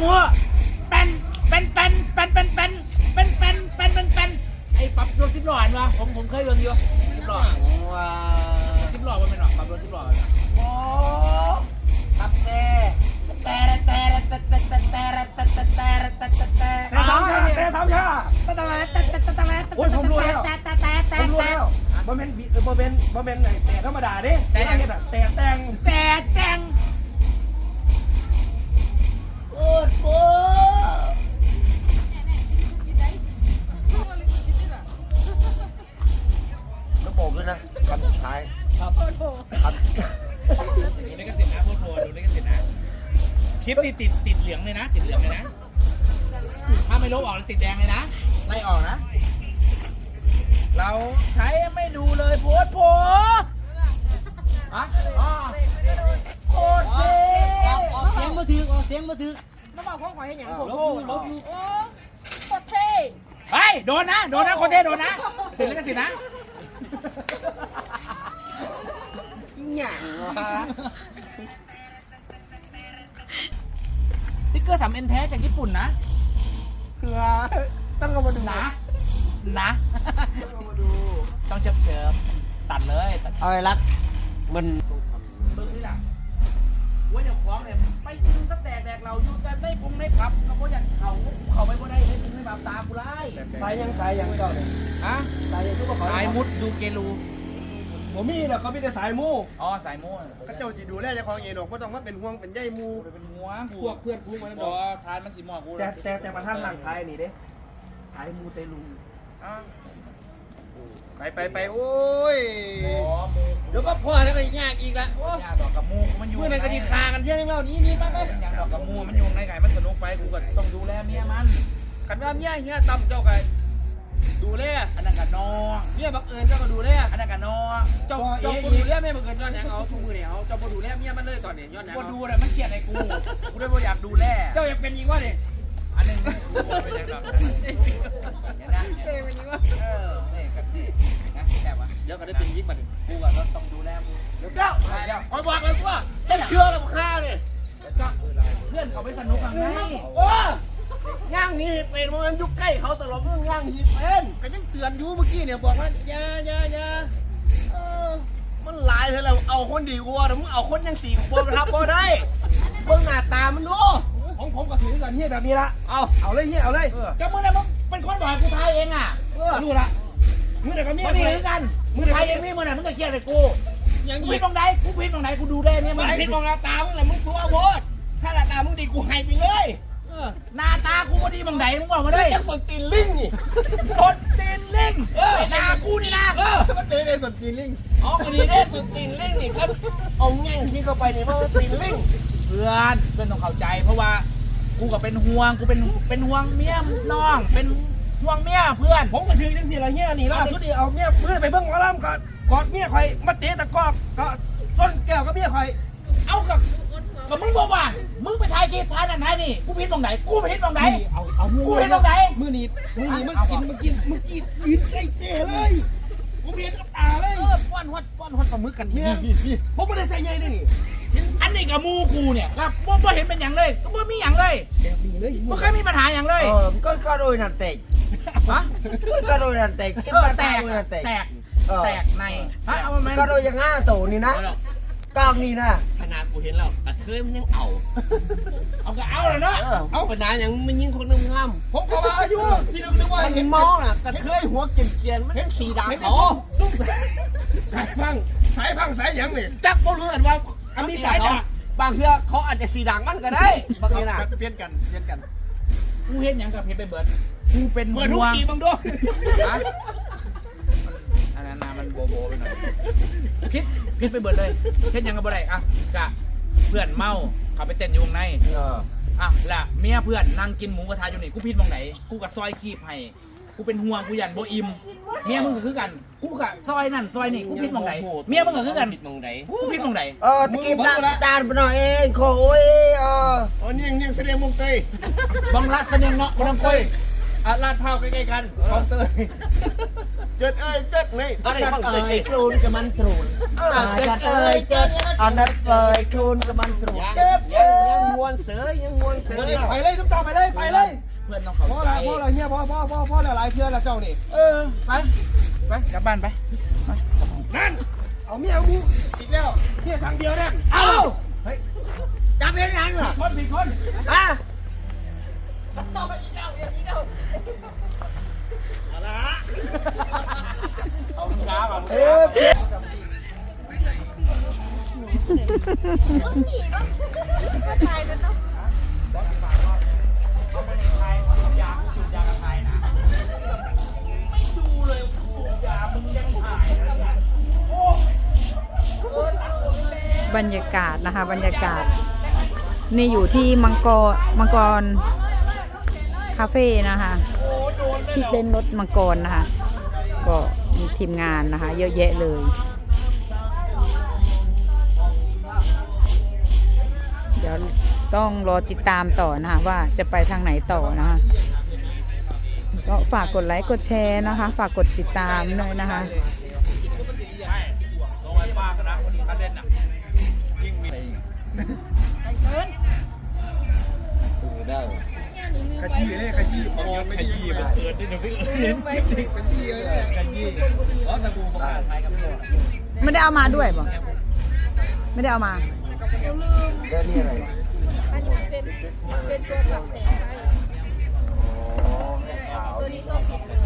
หมูเป็นเป็นเป็นเป็นเป็นเป็นเป็นเป็นเป็นเป็นเป็นไอ้ปรับรถสิบล้อเห็นปะผมผมเคยเรื่องอยู่สิบล้อว้าสิบล้อมันเป็นหรอกปรับรถสิบล้อโอ้ครับแต่แต่แต่แต่แต่แต่แต่แต่แต่แต่แต่แต่แต่แต่สามชาแต่สามชาโอ้ยผมรู้แล้วผมรู้แล้วบ่แม่นบิบ่แม่นบ่แม่นไอ้แต่ธรรมดาเด้แต่เฮ็ดอะแต่แต่งแต่ นะคำสุดท้ายดูได้กันสินะพูดโทรดูได้กันสินะ คลิปนี้ติดติดเหลืองเลยนะ ติดเหลืองเลยนะ ถ้าไม่ลบออกแล้วติดแดงเลยนะไล่ออกนะ เราใช้ไม่ดูเลยโพสต์โพสต์อะอ๋อโคตรเท่เสียงมาถือเสียงมาถือน้ำบอกของขวัญให้หยังผมลบอยู่ลบอยู่โอ้โคตรเท่เฮ้ยโดนนะ โดนนะโคตรเท่โดนนะติดแล้วกันสินะ หยังวะสติ๊กเกอร์สามเอ็นแท้จากญี่ปุ่นนะเพื่อต้องเอามาดูนะ นะต้องเชิบเชิบตัดเลยตัดเอาไอ้รัก มันเบิ้งนี่แหละว่าจะคว้องเนี่ยไปกินตั้งแต่แดกเราอยู่กันได้พงได้พับเราก็อยากเขาเขาไปบ่ได้ให้ถึงไม่บาปตากูไล่สายยังสายยังเจ้าเนี่ยฮะสายยังทุกคนสายมุดดูเกลู ผมมีดอกเขามีแต่สายมูอ๋อสายม่วข้าเจ้าจีดูแลเจ้าของเองดอกก็ต้องมาเป็นห่วงเป็นใยหมูเป็นหัวกูพวกเพื่อนกูมันบดออกทานมันสีหมอกกูแต่แต่แต่ประท่านหลังสายนี่เด้สายมูเตลูอ๋อไปไปไปโอ้ยหมูเดี๋ยวก็พ่อแล้วก็ยากอีกละโอ้ยาดอกกับมูมันอยู่เมื่อไหร่ก็ดีคากันเที่ยงแล้วนี่นี่มาไปอย่างดอกกับมูมันอยู่ในไก่มันสนุกไปกูก็ต้องดูแลเมียมันกันว่าเมียเฮียตำเจ้าไก่ดูแลอันนั้นกับน้อง เมียบักเอิญเจ้าก็ดูแลอันนั้นกับน้อง เจ้าเจ้าบ่ดูแลแม่บักเอิญย้อนหยังเอาทุกมือเนี่ยเอาเจ้าบ่ดูแลเมียมันเลยตอนนี้ย้อนหยังกูเอาดูเลยมันเกลียดไอ้กูกูเลยบ่อยากดูแลเจ้าอยากเป็นยิงวะเนี่ยอันหนึงเป็นอย่างแบบนั้นเดี๋ยวนะเจ้าเป็นยิงวะเออนี่กับนี่นะแต่ว่าเดี๋ยวก็ได้เป็นยิงมาดิกูก็ต้องดูแลมึงเดี๋ยวเจ้าคอยบอกเลยว่าเจ้าเชื่อกับข้าเนี่ยเพื่อนเขาไปสนุกกันไงโอ้ย่างนี้เป็นมันยุคใกล้เขาตลอดเรื่องย่างนี้เป็นก็ยังเตือนอยู่เมื่อกี้เนี่ยบอกว่าอย่าอย่าอย่า เออมันหลายเลยเราเอาคนดีกว่าแต่มึงเอาคนยังสี่คนมาทับบ่ได้เบิ่งหน้าตามันดูของผมก็ถือกันเฮียแบบนี้ละเอาเอาเลยเฮียเอาเลยก็มึงน่ะมึงเป็นคนบอกให้กูทายเองอะเออรู้ละมือเดียวกับเมียมันนี่คือกันมึงทายเองนี่มึงน่ะมึงก็เครียดเลยกูอย่างกูนี้ผิดตรงไหนกูผิดตรงไหนกูดูแลเนี่ยมัมันนผิดมองหน้าตามึงแหละมึงตัวโวดถ้าหน้าตามึงดีกูให้ไปเลยเออ หน้าตากูก็ดีตรงไหนมึงบอกมาเฮ้เลยยจังสนตีนลิงนี่กดตีนลิงเออหน้ากูนี่นะเออมันเป็นในสนตีนลิงอ๋ออันนี้ได้สนตีนลิงนี่ครับเอาแง่งที่เข้าไปนี่เพราะว่าตีนลิงเพื่อนเพื่อนต้องเข้าใจ เพราะว่ากูก็เป็นห่วงกูเป็นเป็นห่วงเมียน้อง เป็นห่วงเมียเพื่อน ผมก็ถือจังสี่ละเฮียนี่ล่าสุดนี่เอาเมียมือไปเบิ่งหมอลำก่อนกอดเมียคอยมาเตะตะกอกก็ต้นแก้วกับเมียคอย เอากับ กับมึงบอกว่า มึงไปถ่ายกีทายนั่นถ่ายนี่ กูผิดตรงไหน กูผิดตรงไหน เอาเอามืกูผิดตรงไหน มือนี้มือนี้มันกินมันกินมันกินยืนใกล้เตะเลยผมเห็นกับตาเลยเออป้อนฮอดป้อนฮอดปลาหมึกกันเนี่เนี่ยยผมไม่ได้ใส่ใยด้วยนี่อันนี้กับมูกูเนี่ยครับบ่บ่เห็นเป็นอย่างเลยก็บ่มีอย่างเลยแบบนี้เลยบ่เคยมีปัญหาอย่างเลยเออมันก็ก็โดยนันเตะฮะก็โดยนันเตะเออแตกโดยนันเตะแตกเออแตกในฮะเอามาแม่นก็โดยยังห้าโตนี่นะ กล้ามนี่นะขนาดกูเห็นแล้วกระเทยมันยังเอา เอาก็เอาเลยเนาะเอาขนาดยังมันยิงคนนึงงามผมก็ว่าอายุที่นึกว่ามันเห็นเมาน่ะกระเทยหัวเกรียนๆมันยังขี่ดังเห็นเขาลูกสายสายพังสายพังสายยังนี่จักก็รู้กันว่าอันนี้สายบางเทื่อเขาอาจจะสีดังมันก็ได้บางทีน่ะเปลี่ยนกันเปลี่ยนกันกูเห็นย่างกับเพชรไปเบิร์ดกูเป็นเปิดทุห่กวงทีบางด้วย ฮะอันนั้นนะมันโบโบไปหน่อยพิษพิษไปเบิร์ดเลยเห็นอย่างกับอะไรอะกะเพื่อนเมาเขาไปเต้นอยู่วงในเอออะและเมียเพื่อนนั่งกินหมูกระทะอยู่นี่กูพิษมองไหนกูกับซอยคีบให้กูเป็นห่วงกูยันโบอิมเมียมึงก็คือกันกูกับซอยนั่นซอยนี่กูพิษมองไหนเมียมึงก็คือกันผิดมองไหนกูพิษมองไหนเออตะกี้จานจานไปหน่อยเองโอ้ยเออ อ๋อนี่ยังยังแสดงมงเตยบังละเสนียงเนาะบังคอย อะลาดพร้าวใกล้ๆกันคลองเตยเจ็ดเอ้ยเจ็ดนี่อันนั้นฟังเอ่เจ็ดยครูนกับมันตรูนอาจัดเอ่ยเจ็ดอันนั้นเอ่ยครูนกับมันตรูนเจ็บยังยังมวนเสือยังมวนเสือไปเลยทุกเจ้าไปเลยไปเลยเพื่อนต้องเข้าพ่อใจละพ่อละเฮียพ่อพ่อพ่อพ่อละหลายเทื่อละเจ้านี่เออไปไปกลับบ้านไปนั่นเอาเมียกูอีกแล้วเมียครั้งเดียวเนี่ยเอาจับเห็นยังเหรอคนผิดคนอะเอาช้าแบรรยากาศนะคะ บรรยากาศ นี่อยู่ที่มังกรมังกร คาเฟ่นะคะที่เต้นรถมังกรนะคะ ก็มีทีมงานนะคะ เยอะแยะเลยเดี๋ยวต้องรอติดตามต่อนะคะว่าจะไปทางไหนต่อนะคะก็ฝากกดไลค์กดแชร์นะคะ ฝากกดติดตามด้วยนะคะ เกินนิดนึงพี่เล่นขยี้เลยขยี้เพราะตะกูประกาศไทยกับพี่ไม่ได้เอามาด้วยบ่ไม่ได้เอามาแล้วนี่อะไรอันนี้เป็นเป็นตัวปรับแสงไฟตัวนี้ต้องปิด